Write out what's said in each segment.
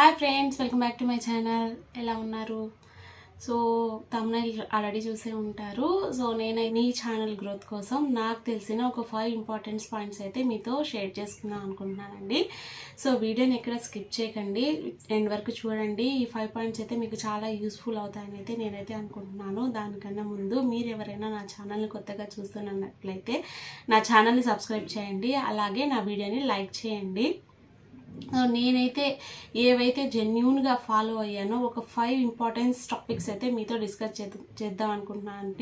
Hi friends welcome back to my channel. ఎలా ఉన్నారు? So thumbnail already చూసే ఉంటారు. సో నేను మీ ఛానల్ గ్రోత్ కోసం నాకు తెలిసిన ఒక ఫైవ్ ఇంపార్టెంట్ పాయింట్స్ అయితే మీతో షేర్ చేసుకుందాం అనుకుంటున్నానండి. సో వీడియోని ఎక్కడ స్కిప్ చేయకండి. ఎండ్ వరకు చూడండి. ఈ ఫైవ్ పాయింట్స్ అయితే మీకు చాలా యూస్ఫుల్ అవుతాయని అయితే నేనైతే అనుకుంటున్నాను. దానికన్నా ముందు మీరు ఎవరైనా నా ఛానల్ని కొత్తగా చూస్తున్నట్లయితే నా ఛానల్ని సబ్స్క్రైబ్ చేయండి. అలాగే నా వీడియోని లైక్ చేయండి. నేనైతే ఏవైతే జెన్యున్గా ఫాలో అయ్యానో ఒక ఫైవ్ ఇంపార్టెన్స్ టాపిక్స్ అయితే మీతో డిస్కస్ చేద్దాం చేద్దాం అనుకుంటున్నాను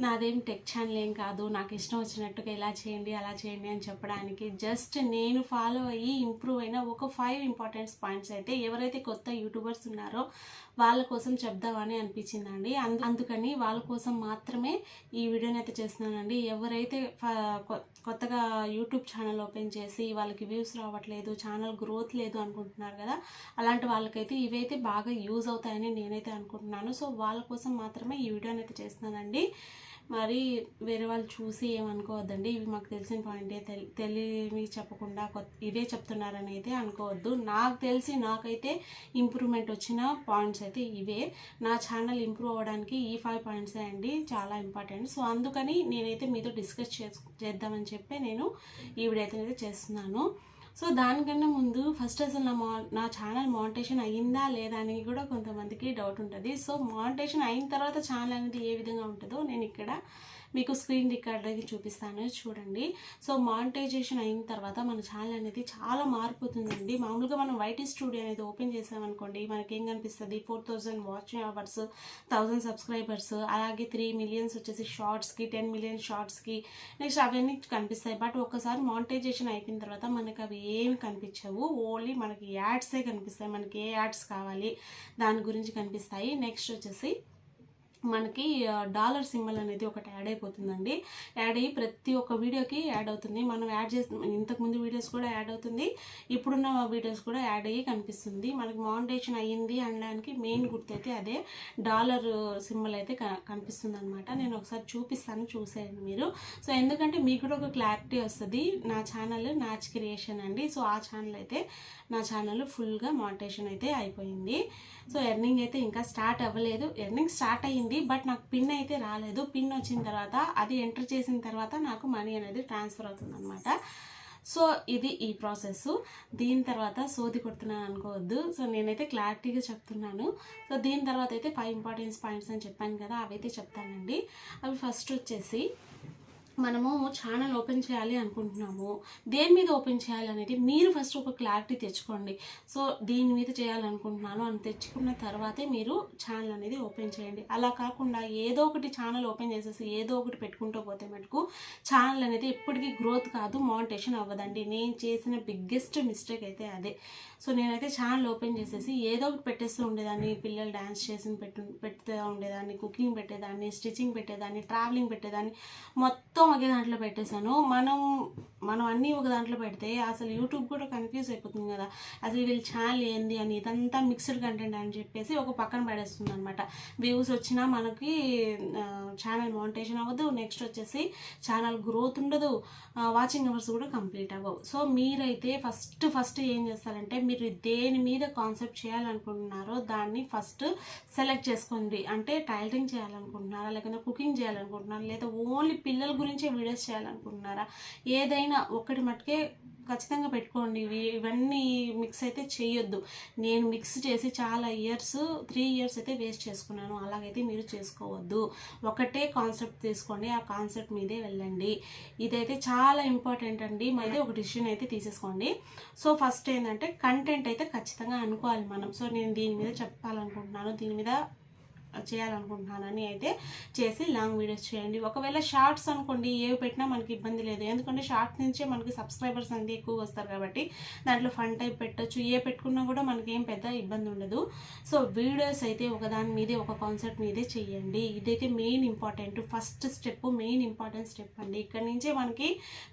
నాదేం టెక్ ఛానల్ ఏం కాదు నాకు ఇష్టం వచ్చినట్టుగా ఇలా చేయండి అలా చేయండి అని చెప్పడానికి జస్ట్ నేను ఫాలో అయ్యి ఇంప్రూవ్ అయిన ఒక ఫైవ్ ఇంపార్టెంట్ పాయింట్స్ అయితే ఎవరైతే కొత్త యూట్యూబర్స్ ఉన్నారో వాళ్ళ కోసం చెప్దామని అనిపించిందండి. అందుకని వాళ్ళ కోసం మాత్రమే ఈ వీడియోని అయితే చేస్తున్నానండి. ఎవరైతే ఫ- కొ- కొత్తగా యూట్యూబ్ ఛానల్ ఓపెన్ చేసి వాళ్ళకి వ్యూస్ రావట్లేదు ఛానల్ గ్రోత్ లేదు అనుకుంటున్నారు కదా అలాంటి వాళ్ళకైతే ఇవైతే బాగా యూజ్ అవుతాయని నేనైతే అనుకుంటున్నాను. సో వాళ్ళ కోసం మాత్రమే ఈ వీడియోని అయితే చేస్తున్నానండి. మరి వేరే వాళ్ళు చూసి ఏమనుకోవద్దండి? ఇవి మాకు తెలిసిన పాయింటే తెలి తెలియని చెప్పకుండా కొత్త ఇవే చెప్తున్నారని అయితే అనుకోవద్దు. నాకు తెలిసి నాకైతే ఇంప్రూవ్మెంట్ వచ్చిన పాయింట్స్ అయితే ఇవే. నా ఛానల్ ఇంప్రూవ్ అవ్వడానికి ఈ ఫైవ్ పాయింట్సే అండి. చాలా ఇంపార్టెంట్ సో అందుకని నేనైతే మీతో డిస్కస్ చేద్దామని చెప్పి నేను ఈ వీడియో అయితే చేస్తున్నాను. సో దానికన్నా ముందు ఫస్ట్ అసలు నా మా నా ఛానల్ మానిటేషన్ అయ్యిందా లేదా అని కూడా కొంతమందికి డౌట్ ఉంటుంది. సో మానిటేషన్ అయిన తర్వాత ఛానల్ అనేది ఏ విధంగా ఉంటుందో నేను ఇక్కడ మీకు స్క్రీన్ రికార్డ్ అనేది చూపిస్తాను. చూడండి. సో మానిటైజేషన్ అయిన తర్వాత మన ఛానల్ అనేది చాలా మారిపోతుందండి. మామూలుగా మనం వైటీ స్టూడియో అనేది ఓపెన్ చేసామనుకోండి మనకి ఏం కనిపిస్తుంది? Four thousand watching hours thousand subscribers అలాగే త్రీ మిలియన్స్ వచ్చేసి షార్ట్స్కి టెన్ మిలియన్ షార్ట్స్కి నెక్స్ట్ అవన్నీ కనిపిస్తాయి. బట్ ఒకసారి మానిటైజేషన్ అయిపోయిన తర్వాత మనకి అవి ఏమి కనిపించవు. ఓన్లీ మనకి యాడ్సే కనిపిస్తాయి. మనకి ఏ యాడ్స్ కావాలి? దాని గురించి కనిపిస్తాయి. నెక్స్ట్ వచ్చేసి మనకి డాలర్ సింబల్ అనేది ఒకటి యాడ్ అయిపోతుందండి. యాడ్ అయ్యి ప్రతి ఒక్క వీడియోకి యాడ్ అవుతుంది. మనం యాడ్ చేసిన ఇంతకుముందు వీడియోస్ కూడా యాడ్ అవుతుంది. ఇప్పుడున్న వీడియోస్ కూడా యాడ్ అయ్యి కనిపిస్తుంది. మనకి మానిటేషన్ అయ్యింది అనడానికి మెయిన్ గుర్తైతే అదే డాలర్ సింబల్ అయితే కనిపిస్తుంది అనమాట నేను ఒకసారి చూపిస్తాను చూసేయండి మీరు. సో ఎందుకంటే మీకు కూడా ఒక క్లారిటీ వస్తుంది. నా ఛానల్ నాచ్ క్రియేషన్ అండి. సో ఆ ఛానల్ అయితే నా ఛానల్ ఫుల్గా మౌంటేషన్ అయితే అయిపోయింది. సో ఎర్నింగ్ అయితే ఇంకా స్టార్ట్ అవ్వలేదు. ఎర్నింగ్ స్టార్ట్ అయ్యింది బట్ నాకు పిన్ అయితే రాలేదు. పిన్ వచ్చిన తర్వాత అది ఎంటర్ చేసిన తర్వాత నాకు మనీ అనేది ట్రాన్స్ఫర్ అవుతుంది అనమాట సో ఇది ఈ ప్రాసెస్. దీని తర్వాత సోది కొడుతున్నాను అనుకోవద్దు. సో నేనైతే క్లారిటీగా చెప్తున్నాను. సో దీని తర్వాత అయితే ఫైవ్ ఇంపార్టెన్స్ పాయింట్స్ అని చెప్పాను కదా అవైతే చెప్తానండి. అవి ఫస్ట్ వచ్చేసి మనము ఛానల్ ఓపెన్ చేయాలి అనుకుంటున్నాము. దేని మీద ఓపెన్ చేయాలి అనేది మీరు ఫస్ట్ ఒక క్లారిటీ తెచ్చుకోండి. సో దీని మీద చేయాలనుకుంటున్నాను అని తెచ్చుకున్న తర్వాతే మీరు ఛానల్ అనేది ఓపెన్ చేయండి. అలా కాకుండా ఏదో ఒకటి ఛానల్ ఓపెన్ చేసేసి ఏదో ఒకటి పెట్టుకుంటూ పోతే మటుకు ఛానల్ అనేది ఎప్పటికీ గ్రోత్ కాదు మానిటేషన్ అవ్వదండి. నేను చేసిన బిగ్గెస్ట్ మిస్టేక్ అయితే అదే. సో నేనైతే ఛానల్ ఓపెన్ చేసేసి ఏదో ఒకటి పెట్టేస్తూ ఉండేదాన్ని. పిల్లలు డ్యాన్స్ చేసి పెట్టు పెడుతూ ఉండేదాన్ని కుకింగ్ పెట్టేదాన్ని స్టిచ్చింగ్ పెట్టేదాన్ని ట్రావెలింగ్ పెట్టేదాన్ని. మొత్తం ఒకే దాంట్లో పెట్టేశాను. మనం మనం అన్నీ ఒక దాంట్లో పెడితే అసలు యూట్యూబ్ కూడా కన్ఫ్యూజ్ అయిపోతుంది కదా. అసలు వీళ్ళ ఛానల్ ఏంది అని ఇదంతా మిక్స్డ్ కంటెంట్ అని చెప్పేసి ఒక పక్కన పడేస్తుంది అనమాట వ్యూస్ వచ్చినా మనకి ఛానల్ మౌంటేషన్ అవ్వదు. నెక్స్ట్ వచ్చేసి ఛానల్ గ్రోత్ ఉండదు. వాచింగ్ అవర్స్ కూడా కంప్లీట్ అవ్వవు. సో మీరైతే ఫస్ట్ ఫస్ట్ ఏం చేస్తారంటే మీరు దేని మీద కాన్సెప్ట్ చేయాలనుకుంటున్నారో దాన్ని ఫస్ట్ సెలెక్ట్ చేసుకోండి. అంటే టైలరింగ్ చేయాలనుకుంటున్నారా? లేకపోతే కుకింగ్ చేయాలనుకుంటున్నారా? లేదా ఓన్లీ పిల్లల గురించే వీడియోస్ చేయాలనుకుంటున్నారా? ఏదైనా ఒకటి మటుకే ఖచ్చితంగా పెట్టుకోండి. ఇవి ఇవన్నీ మిక్స్ అయితే చేయొద్దు నేను మిక్స్ చేసి చాలా ఇయర్స్ త్రీ ఇయర్స్ అయితే వేస్ట్ చేసుకున్నాను. అలాగైతే మీరు చేసుకోవద్దు. ఒకటే కాన్సెప్ట్ తీసుకోండి. ఆ కాన్సెప్ట్ మీదే వెళ్ళండి. ఇదైతే చాలా ఇంపార్టెంట్ అండి. మళ్ళీ ఒక డిసిషన్ అయితే తీసేసుకోండి. సో ఫస్ట్ ఏంటంటే కంటెంట్ అయితే ఖచ్చితంగా అనుకోవాలి మనం. సో నేను దీని మీద చెప్పాలనుకుంటున్నాను. దీని మీద చేయాలనుకుంటున్నానని అయితే చేసి లాంగ్ వీడియోస్ చేయండి. ఒకవేళ షార్ట్స్ అనుకోండి ఏవి పెట్టినా మనకి ఇబ్బంది లేదు. ఎందుకంటే షార్ట్స్ నుంచే మనకి సబ్స్క్రైబర్స్ అనేది ఎక్కువ వస్తారు కాబట్టి దాంట్లో ఫన్ టైప్ పెట్టొచ్చు. ఏ పెట్టుకున్నా కూడా మనకి ఏం పెద్ద ఇబ్బంది ఉండదు. సో వీడియోస్ అయితే ఒకదాని మీదే ఒక కాన్సెప్ట్ మీదే చేయండి. ఇదైతే main important first step main important step అండి. ఇక్కడ నుంచే మనకి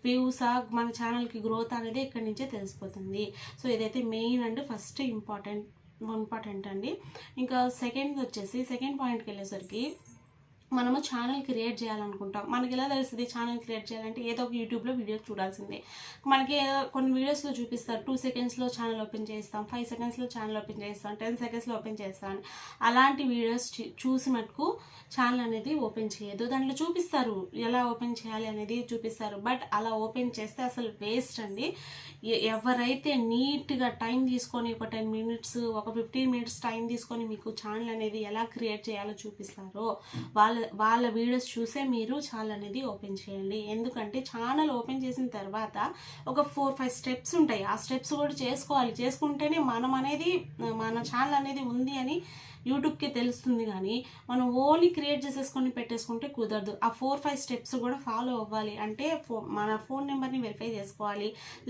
వ్యూస్ మన ఛానల్కి గ్రోత్ అనేది ఇక్కడ నుంచే తెలిసిపోతుంది. సో ఇదైతే main and first important important అండి ఇంకా సెకండ్ వచ్చేసి సెకండ్ పాయింట్కి వెళ్ళేసరికి మనము ఛానల్ క్రియేట్ చేయాలనుకుంటాం. మనకి ఎలా తెలుస్తుంది ఛానల్ క్రియేట్ చేయాలంటే ఏదో ఒక యూట్యూబ్లో వీడియో చూడాల్సిందే. మనకి కొన్ని వీడియోస్లో చూపిస్తారు. టూ సెకండ్స్లో ఛానల్ ఓపెన్ చేస్తాం ఫైవ్ సెకండ్స్లో ఛానల్ ఓపెన్ చేస్తాం టెన్ సెకండ్స్లో ఓపెన్ చేస్తాం. అలాంటి వీడియోస్ చూ- చూసి మటుకు ఛానల్ అనేది ఓపెన్ చేయదు దాంట్లో చూపిస్తారు ఎలా ఓపెన్ చేయాలి అనేది చూపిస్తారు. బట్ అలా ఓపెన్ చేస్తే అసలు వేస్ట్ అండి. ఎవరైతే నీట్గా టైం తీసుకొని ఒక టెన్ మినిట్స్ ఒక ఫిఫ్టీన్ మినిట్స్ టైం తీసుకొని మీకు ఛానల్ అనేది ఎలా క్రియేట్ చేయాలో చూపిస్తారో వాళ్ళు వాళ్ళ వీడియోస్ చూసే మీరు ఛానల్ అనేది ఓపెన్ చేయండి. ఎందుకంటే ఛానల్ ఓపెన్ చేసిన తర్వాత ఒక ఫోర్ ఫైవ్ స్టెప్స్ ఉంటాయి. ఆ స్టెప్స్ కూడా చేసుకోవాలి. చేసుకుంటేనే మనం అనేది మన ఛానల్ అనేది ఉంది అని యూట్యూబ్కి తెలుస్తుంది కానీ మనం ఓన్లీ క్రియేట్ చేసేసుకొని పెట్టేసుకుంటే కుదరదు. ఆ ఫోర్ ఫైవ్ స్టెప్స్ కూడా ఫాలో అవ్వాలి. అంటే ఫో మన ఫోన్ నెంబర్ని వెరిఫై చేసుకోవాలి.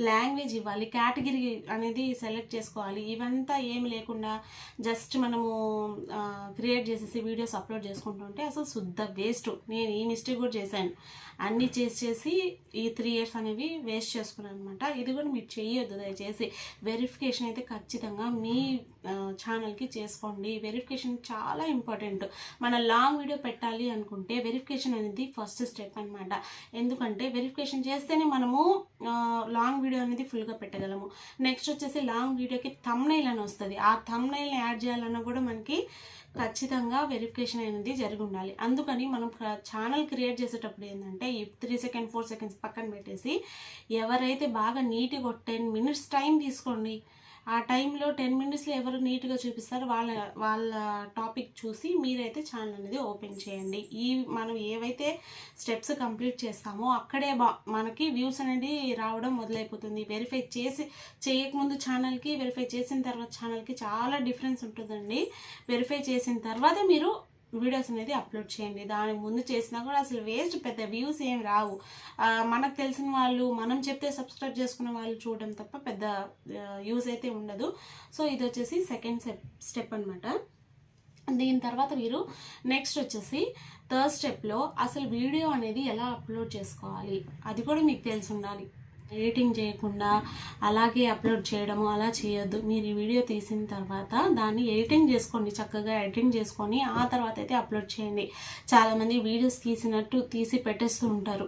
లాంగ్వేజ్ ఇవ్వాలి. కేటగిరీ అనేది సెలెక్ట్ చేసుకోవాలి. ఇవంతా ఏమి లేకుండా జస్ట్ మనము క్రియేట్ చేసేసి వీడియోస్ అప్లోడ్ చేసుకుంటుంటే అసలు శుద్ధ వేస్ట్. నేను ఈ మిస్టేక్ కూడా చేశాను. అన్నీ చేసి చేసి ఈ త్రీ ఇయర్స్ అనేవి వేస్ట్ చేసుకున్నాను అనమాట ఇది కూడా మీరు చేయొద్దు దయచేసి. వెరిఫికేషన్ అయితే ఖచ్చితంగా మీ ఛానల్కి చేసుకోండి. వెరిఫికేషన్ చాలా ఇంపార్టెంట్ మన లాంగ్ వీడియో పెట్టాలి అనుకుంటే వెరిఫికేషన్ అనేది ఫస్ట్ స్టెప్ అనమాట ఎందుకంటే వెరిఫికేషన్ చేస్తేనే మనము వీడియో అనేది ఫుల్గా పెట్టగలము. నెక్స్ట్ వచ్చేసి లాంగ్ వీడియోకి థమ్నైల్ అని వస్తుంది. ఆ థమ్నైల్ని యాడ్ చేయాలన్నా కూడా మనకి ఖచ్చితంగా వెరిఫికేషన్ అనేది జరిగి ఉండాలి అందుకని మనం ఛానల్ క్రియేట్ చేసేటప్పుడు ఏంటంటే ఈ త్రీ సెకండ్ ఫోర్ సెకండ్స్ పక్కన పెట్టేసి ఎవరైతే బాగా నీట్గా ఒక టెన్ మినిట్స్ టైం తీసుకోండి ఆ టైంలో టెన్ మినిట్స్లో ఎవరు నీట్గా చూపిస్తారో వాళ్ళ వాళ్ళ టాపిక్ చూసి మీరైతే ఛానల్ అనేది ఓపెన్ చేయండి. ఈ మనం ఏవైతే స్టెప్స్ కంప్లీట్ చేస్తామో అక్కడే మనకి వ్యూస్ అనేది రావడం మొదలైపోతుంది. వెరిఫై చేసి చేయకముందు ఛానల్కి వెరిఫై చేసిన తర్వాత ఛానల్కి చాలా డిఫరెన్స్ ఉంటుందండి. వెరిఫై చేసిన తర్వాత మీరు వీడియోస్ అనేది అప్లోడ్ చేయండి. దానికి ముందు చేసినా కూడా అసలు వేస్ట్ పెద్ద వ్యూస్ ఏం రావు. మనకు తెలిసిన వాళ్ళు మనం చెప్తే సబ్స్క్రైబ్ చేసుకున్న వాళ్ళు చూడడం తప్ప పెద్ద యూజ్ అయితే ఉండదు. సో ఇది వచ్చేసి సెకండ్ స్టెప్ స్టెప్ అనమాట దీని తర్వాత మీరు నెక్స్ట్ వచ్చేసి థర్డ్ స్టెప్లో అసలు వీడియో అనేది ఎలా అప్లోడ్ చేసుకోవాలి? అది కూడా మీకు తెలిసి ఉండాలి. ఎడిటింగ్ చేయకుండా అలాగే అప్లోడ్ చేయడము అలా చేయొద్దు. మీరు ఈ వీడియో తీసిన తర్వాత దాన్ని ఎడిటింగ్ చేసుకోండి. చక్కగా ఎడిటింగ్ చేసుకొని ఆ తర్వాత అయితే అప్లోడ్ చేయండి. చాలామంది వీడియోస్ తీసినట్టు తీసి పెట్టేస్తూ ఉంటారు.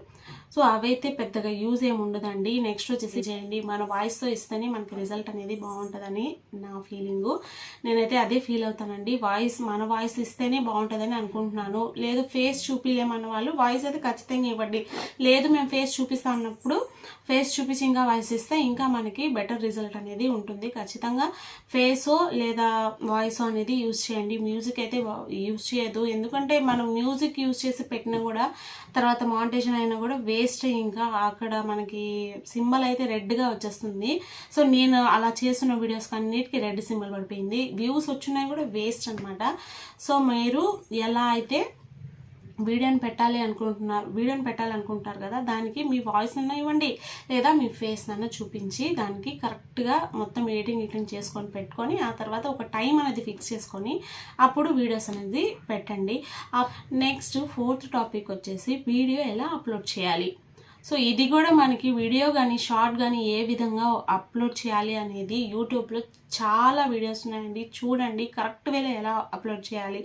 సో అవైతే పెద్దగా యూజ్ ఏమి ఉండదండి. నెక్స్ట్ వచ్చేసి చేయండి. మన వాయిస్తో ఇస్తేనే మనకి రిజల్ట్ అనేది బాగుంటుందని నా ఫీలింగు నేనైతే అదే ఫీల్ అవుతానండి. వాయిస్ మన వాయిస్ ఇస్తేనే బాగుంటుందని అనుకుంటున్నాను. లేదు ఫేస్ చూపిలేమన్న వాళ్ళు వాయిస్ అయితే ఖచ్చితంగా ఇవ్వండి. లేదు మేము ఫేస్ చూపిస్తా అన్నప్పుడు ఫేస్ చూపించి ఇంకా వాయిస్ ఇస్తే ఇంకా మనకి బెటర్ రిజల్ట్ అనేది ఉంటుంది. ఖచ్చితంగా ఫేసో లేదా వాయిస్ అనేది యూజ్ చేయండి. మ్యూజిక్ అయితే యూజ్ చేయదు ఎందుకంటే మనం మ్యూజిక్ యూజ్ చేసి పెట్టినా కూడా తర్వాత మాంటేషన్ అయినా కూడా వేస్ట్ ఇంకా అక్కడ మనకి సింబల్ అయితే రెడ్గా వచ్చేస్తుంది. సో నేను అలా చేస్తున్న వీడియోస్ అన్నిటికీ రెడ్ సింబల్ పడిపోయింది. వ్యూస్ వచ్చినాయి కూడా వేస్ట్ అనమాట సో మీరు ఎలా అయితే వీడియోని పెట్టాలి అనుకుంటున్నారు వీడియోని పెట్టాలనుకుంటారు కదా దానికి మీ వాయిస్ అన్న ఇవ్వండి. లేదా మీ ఫేస్ అన్న చూపించి దానికి కరెక్ట్గా మొత్తం ఎడిటింగ్ ఎడిటింగ్ చేసుకొని పెట్టుకొని ఆ తర్వాత ఒక టైం అనేది ఫిక్స్ చేసుకొని అప్పుడు వీడియోస్ అనేది పెట్టండి. నెక్స్ట్ ఫోర్త్ టాపిక్ వచ్చేసి వీడియో ఎలా అప్లోడ్ చేయాలి. సో ఇది కూడా మనకి వీడియో కానీ షార్ట్ కానీ ఏ విధంగా అప్లోడ్ చేయాలి అనేది యూట్యూబ్లో చాలా వీడియోస్ ఉన్నాయండి. చూడండి కరెక్ట్ వేలో ఎలా అప్లోడ్ చేయాలి.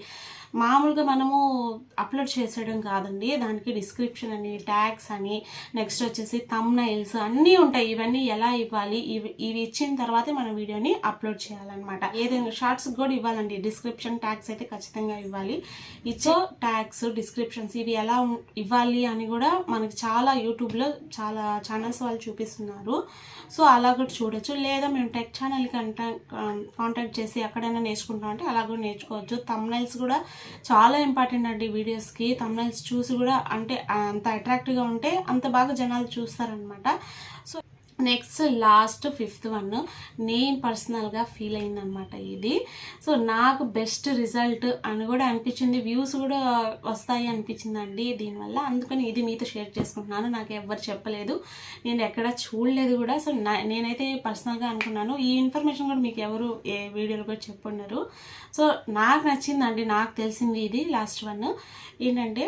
మామూలుగా మనము అప్లోడ్ చేసేయడం కాదండి. దానికి డిస్క్రిప్షన్ అని ట్యాగ్స్ అని నెక్స్ట్ వచ్చేసి తమ్నైల్స్ అన్నీ ఉంటాయి. ఇవన్నీ ఎలా ఇవ్వాలి? ఇవి ఇవి ఇచ్చిన తర్వాతే మన వీడియోని అప్లోడ్ చేయాలన్నమాట. ఏదైనా షార్ట్స్ కూడా ఇవ్వాలండి. డిస్క్రిప్షన్ ట్యాగ్స్ అయితే ఖచ్చితంగా ఇవ్వాలి. ఇచ్చో ట్యాగ్స్ డిస్క్రిప్షన్స్ ఇవి ఎలా ఉం- ఇవ్వాలి అని కూడా మనకి చాలా యూట్యూబ్లో చాలా ఛానల్స్ వాళ్ళు చూపిస్తున్నారు. సో అలా కూడా చూడొచ్చు. లేదా మేము టెక్ ఛానల్కి అంటే కాంటాక్ట్ చేసి ఎక్కడైనా నేర్చుకుంటాం అంటే అలా కూడా నేర్చుకోవచ్చు. తమ్నైల్స్ కూడా చాలా ఇంపార్టెంట్ అండి వీడియోస్కి తమ్నైల్స్ చూసి కూడా అంటే అంత అట్రాక్టివ్గా ఉంటే అంత బాగా జనాలు చూస్తారనమాట so next last fifth one నేను పర్సనల్గా ఫీల్ అయిందనమాట ఇది. సో నాకు బెస్ట్ రిజల్ట్ అని కూడా అనిపించింది. వ్యూస్ కూడా వస్తాయి అనిపించిందండి దీనివల్ల. అందుకని ఇది మీతో షేర్ చేసుకుంటున్నాను. నాకు ఎవ్వరు చెప్పలేదు. నేను ఎక్కడ చూడలేదు కూడా. సో నా నేనైతే పర్సనల్గా అనుకున్నాను. ఈ ఇన్ఫర్మేషన్ కూడా మీకు ఎవరు ఏ వీడియోలు కూడా చెప్పున్నారు సో నాకు నచ్చిందండి. నాకు తెలిసింది ఇది లాస్ట్ వన్. ఏంటంటే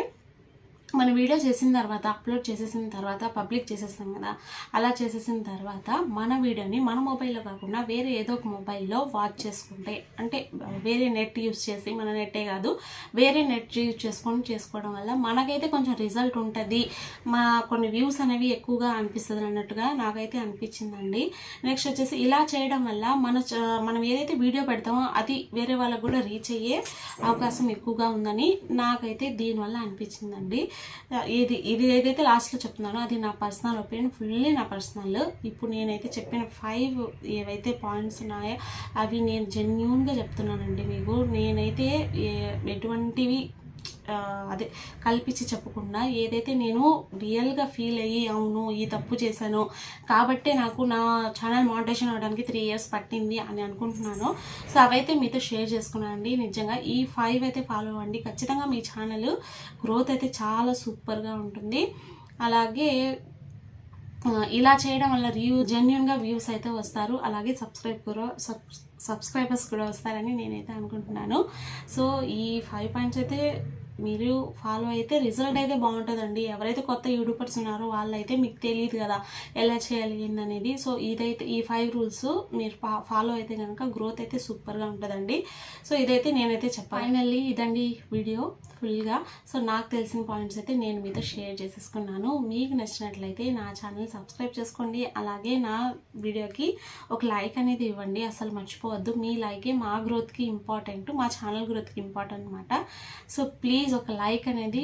మన వీడియో చేసిన తర్వాత అప్లోడ్ చేసేసిన తర్వాత పబ్లిక్ చేసేస్తాం కదా అలా చేసేసిన తర్వాత మన వీడియోని మన మొబైల్లో కాకుండా వేరే ఏదో ఒక మొబైల్లో వాచ్ చేసుకుంటే అంటే వేరే నెట్ యూస్ చేసి మన నెట్టే కాదు వేరే నెట్ యూజ్ చేసుకొని చేసుకోవడం వల్ల మనకైతే కొంచెం రిజల్ట్ ఉంటుంది. మా కొన్ని వ్యూస్ అనేవి ఎక్కువగా అనిపిస్తుంది అన్నట్టుగా నాకైతే అనిపించిందండి. నెక్స్ట్ వచ్చేసి ఇలా చేయడం వల్ల మన మనం ఏదైతే వీడియో పెడతామో అది వేరే వాళ్ళకు కూడా రీచ్ అయ్యే అవకాశం ఎక్కువగా ఉందని నాకైతే దీనివల్ల అనిపించిందండి. ఇది ఇది ఏదైతే లాస్ట్లో చెప్తున్నానో అది నా పర్సనల్ ఒపీనియన్ ఫుల్లీ నా పర్సనల్ ఇప్పుడు నేనైతే చెప్పిన ఫైవ్ ఏవైతే పాయింట్స్ ఉన్నాయో అవి నేను జెన్యున్గా చెప్తున్నానండి మీకు. నేనైతే ఎటువంటివి అదే కల్పించి చెప్పకుండా ఏదైతే నేను రియల్గా ఫీల్ అయ్యి అవును ఈ తప్పు చేశాను కాబట్టే నాకు నా ఛానల్ మోనిటేషన్ అవడానికి త్రీ ఇయర్స్ పట్టింది అని అనుకుంటున్నాను. సో అవైతే మీతో షేర్ చేసుకున్నాను అండి. నిజంగా ఈ ఫైవ్ అయితే ఫాలో అవ్వండి. ఖచ్చితంగా మీ ఛానల్ గ్రోత్ అయితే చాలా సూపర్గా ఉంటుంది. అలాగే ఇలా చేయడం వల్ల వ్యూ జెన్యున్గా వ్యూస్ అయితే వస్తారు. అలాగే సబ్స్క్రైబ్ కూడా సబ్ సబ్స్క్రైబర్స్ కూడా వస్తారని నేనైతే అనుకుంటున్నాను. సో ఈ ఫైవ్ పాయింట్స్ అయితే మీరు ఫాలో అయితే రిజల్ట్ అయితే బాగుంటుందండి. ఎవరైతే కొత్త యూట్యూబర్స్ ఉన్నారో వాళ్ళైతే మీకు తెలియదు కదా ఎలా చేయాలి ఏందనేది. సో ఇదైతే ఈ ఫైవ్ రూల్స్ మీరు ఫాలో అయితే కనుక గ్రోత్ అయితే సూపర్గా ఉంటుందండి. సో ఇదైతే నేనైతే చెప్పాను ఫైనల్లీ ఇదండి వీడియో ఫుల్గా సో నాకు తెలిసిన పాయింట్స్ అయితే నేను మీతో షేర్ చేసేసుకున్నాను. మీకు నచ్చినట్లయితే నా ఛానల్ సబ్స్క్రైబ్ చేసుకోండి. అలాగే నా వీడియోకి ఒక లైక్ అనేది ఇవ్వండి. అసలు మర్చిపోవద్దు. మీ లైకే మా గ్రోత్కి ఇంపార్టెంట్ మా ఛానల్ గ్రోత్కి ఇంపార్టెంట్ అనమాట సో ప్లీజ్ ప్లీజ్ ఒక లైక్ అనేది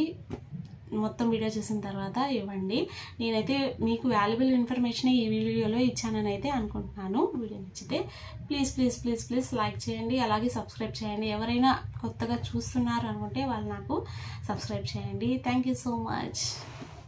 మొత్తం వీడియో చూసిన తర్వాత ఇవ్వండి. నేనైతే మీకు వాల్యుబుల్ ఇన్ఫర్మేషన్ ఈ వీడియోలో ఇచ్చానని అయితే అనుకుంటున్నాను. వీడియో నచ్చితే please please please please like చేయండి. అలాగే సబ్స్క్రైబ్ చేయండి. ఎవరైనా కొత్తగా చూస్తున్నారు అనుకుంటే వాళ్ళు నాకు సబ్స్క్రైబ్ చేయండి. Thank you so much.